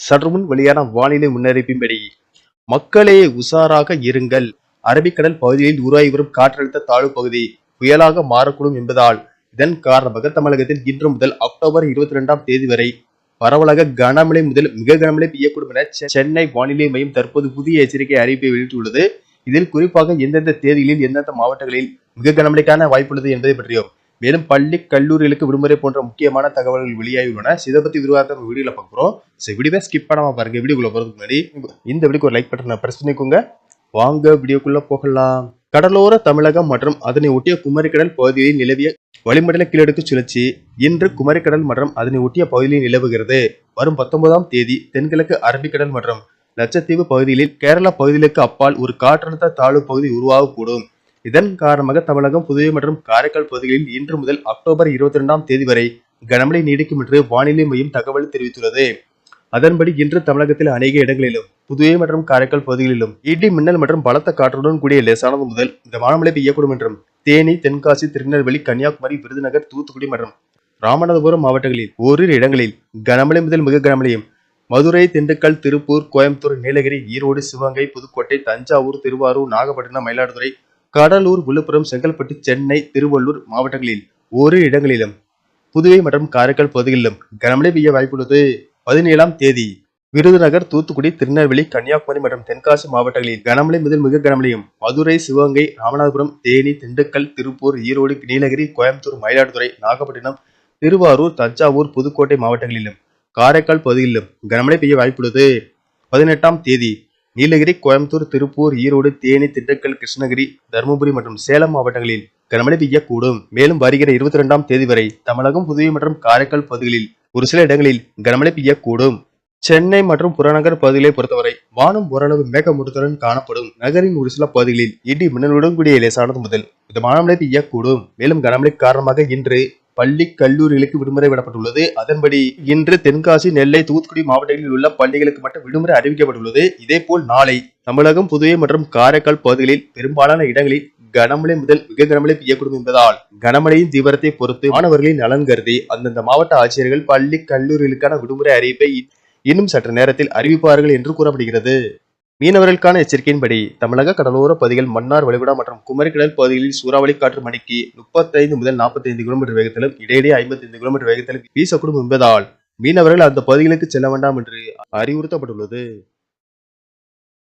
சற்றுமுன் வெளியான வானிலை முன்னறிவின்படி மக்களே உஷாராக இருங்கள். அரபிக்கடல் பகுதியில் உருவாகி வரும் காற்றழுத்த தாழ்வு பகுதி புயலாக மாறக்கூடும் என்பதால் இதன் காரணமாக தமிழகத்தில் இன்று முதல் அக்டோபர் இருபத்தி ரெண்டாம் தேதி வரை பரவலாக கனமழை முதல் மிக கனமழை பெய்யக்கூடும் என சென்னை வானிலை மையம் தற்போது புதிய எச்சரிக்கை அறிவிப்பை வெளியிட்டுள்ளது. இதில் குறிப்பாக எந்தெந்த தேதிகளில் எந்தெந்த மாவட்டங்களில் மிக கனமழைக்கான வாய்ப்புள்ளது என்பதை பற்றியும் மேலும் பள்ளி கல்லூரிகளுக்கு விடுமுறை போன்ற முக்கியமான தகவல்கள் வெளியாகியுள்ளன. உள்ளன இதை பத்தி விரிவாக வீடியோல பார்க்க போறோம். ஸோ வீடியோவை ஸ்கிப் பண்ணாம பாருங்க. வீடியோக்குள்ள போறதுக்கு முன்னாடி இந்த வீடியோக்கு ஒரு லைக் பட்டனை பிரஸ் பண்ணிக்கோங்க. வாங்க வீடியோக்குள்ள போகலாம். கடலோர தமிழகம் மற்றும் அதனை ஒட்டிய குமரிக்கடல் பகுதியில் நிலவிய வளிமண்டல கீழடுக்கு சுழற்சி இன்று குமரிக்கடல் மற்றும் அதனை ஒட்டிய பகுதியில் நிலவுகிறது. வரும் பத்தொன்பதாம் தேதி தென்கிழக்கு அரபிக்கடல் மற்றும் லட்சத்தீவு பகுதிகளில் கேரளா பகுதிகளுக்கு அப்பால் ஒரு காற்றழுத்த தாழ்வு பகுதி உருவாகக்கூடும். இதன் காரணமாக தமிழகம் புதுவை மற்றும் காரைக்கால் பகுதிகளில் இன்று முதல் அக்டோபர் இருபத்தி ரெண்டாம் தேதி வரை கனமழை நீடிக்கும் என்று வானிலை மையம் தகவல் தெரிவித்துள்ளது. அதன்படி இன்று தமிழகத்தில் அநேக இடங்களிலும் புதுவை மற்றும் காரைக்கால் பகுதிகளிலும் இடி மின்னல் மற்றும் பலத்த காற்றுடன் கூடிய லேசானது முதல் இந்த மழை பெய்யக்கூடும் என்றும் தேனி தென்காசி திருநெல்வேலி கன்னியாகுமரி விருதுநகர் தூத்துக்குடி மற்றும் ராமநாதபுரம் மாவட்டங்களில் ஓரிரு இடங்களில் கனமழை முதல் மிக கனமழையும் மதுரை திண்டுக்கல் திருப்பூர் கோயம்புத்தூர் நீலகிரி ஈரோடு சிவகங்கை புதுக்கோட்டை தஞ்சாவூர் திருவாரூர் நாகப்பட்டினம் மயிலாடுதுறை கடலூர் விழுப்புரம் செங்கல்பட்டு சென்னை திருவள்ளூர் மாவட்டங்களில் ஒரு இடங்களிலும் புதுவை மற்றும் காரைக்கால் பகுதிகளிலும் கனமழை பெய்ய வாய்ப்புள்ளது. பதினேழாம் தேதி விருதுநகர் தூத்துக்குடி திருநெல்வேலி கன்னியாகுமரி மற்றும் தென்காசி மாவட்டங்களில் கனமழை முதல் மிக கனமழையும் மதுரை சிவகங்கை ராமநாதபுரம் தேனி திண்டுக்கல் திருப்பூர் ஈரோடு நீலகிரி கோயம்புத்தூர் மயிலாடுதுறை நாகப்பட்டினம் திருவாரூர் தஞ்சாவூர் புதுக்கோட்டை மாவட்டங்களிலும் காரைக்கால் பகுதிகளிலும் கனமழை பெய்ய வாய்ப்புள்ளது. பதினெட்டாம் தேதி நீலகிரி கோயம்புத்தூர் திருப்பூர் ஈரோடு தேனி திண்டுக்கல் கிருஷ்ணகிரி தருமபுரி மற்றும் சேலம் மாவட்டங்களில் கனமழை பெய்யக்கூடும். மேலும் வருகிற இருபத்தி இரண்டாம் தேதி வரை தமிழகம் புதுவை மற்றும் காரைக்கால் பகுதிகளில் ஒரு சில இடங்களில் கனமழை பெய்யக்கூடும். சென்னை மற்றும் புறநகர் பகுதிகளை பொறுத்தவரை வானம் ஓரளவு மேகமூட்டத்துடன் காணப்படும். நகரின் ஒரு சில பகுதிகளில் இடி மின்னலுடன் கூடிய லேசானது முதல் மிதமான மழை பெய்யக்கூடும். மேலும் கனமழை காரணமாக இன்று பள்ளி கல்லூரிகளுக்கு விடுமுறை விடப்பட்டுள்ளது. அதன்படி இன்று தென்காசி நெல்லை தூத்துக்குடி மாவட்டங்களில் உள்ள பள்ளிகளுக்கு மட்டும் விடுமுறை அறிவிக்கப்பட்டுள்ளது. இதேபோல் நாளை தமிழகம் புதுவை மற்றும் காரைக்கால் பகுதிகளில் பெரும்பாலான இடங்களில் கனமழை முதல் மிக கனமழை பெய்யக்கூடும் என்பதால் கனமழையின் தீவிரத்தை பொறுத்து மாணவர்களின் நலன் கருதி அந்தந்த மாவட்ட ஆட்சியர்கள் பள்ளி கல்லூரிகளுக்கான விடுமுறை அறிவிப்பை இன்னும் சற்று நேரத்தில் அறிவிப்பார்கள் என்று கூறப்படுகிறது. மீனவர்களுக்கான எச்சரிக்கையின்படி தமிழக கடலோர பகுதிகள் மன்னார் வளைகுடா மற்றும் குமரிக்கடல் பகுதிகளில் சூறாவளி காற்று மணிக்கு முப்பத்தைந்து முதல் நாற்பத்தைந்து கிலோமீட்டர் வேகத்திலும் இடையிடையே ஐம்பத்தைந்து கிலோமீட்டர் வேகத்திலும் வீசக்கூடும் என்பதால் மீனவர்கள் அந்த பகுதிகளுக்கு செல்ல வேண்டாம் என்று அறிவுறுத்தப்பட்டுள்ளது.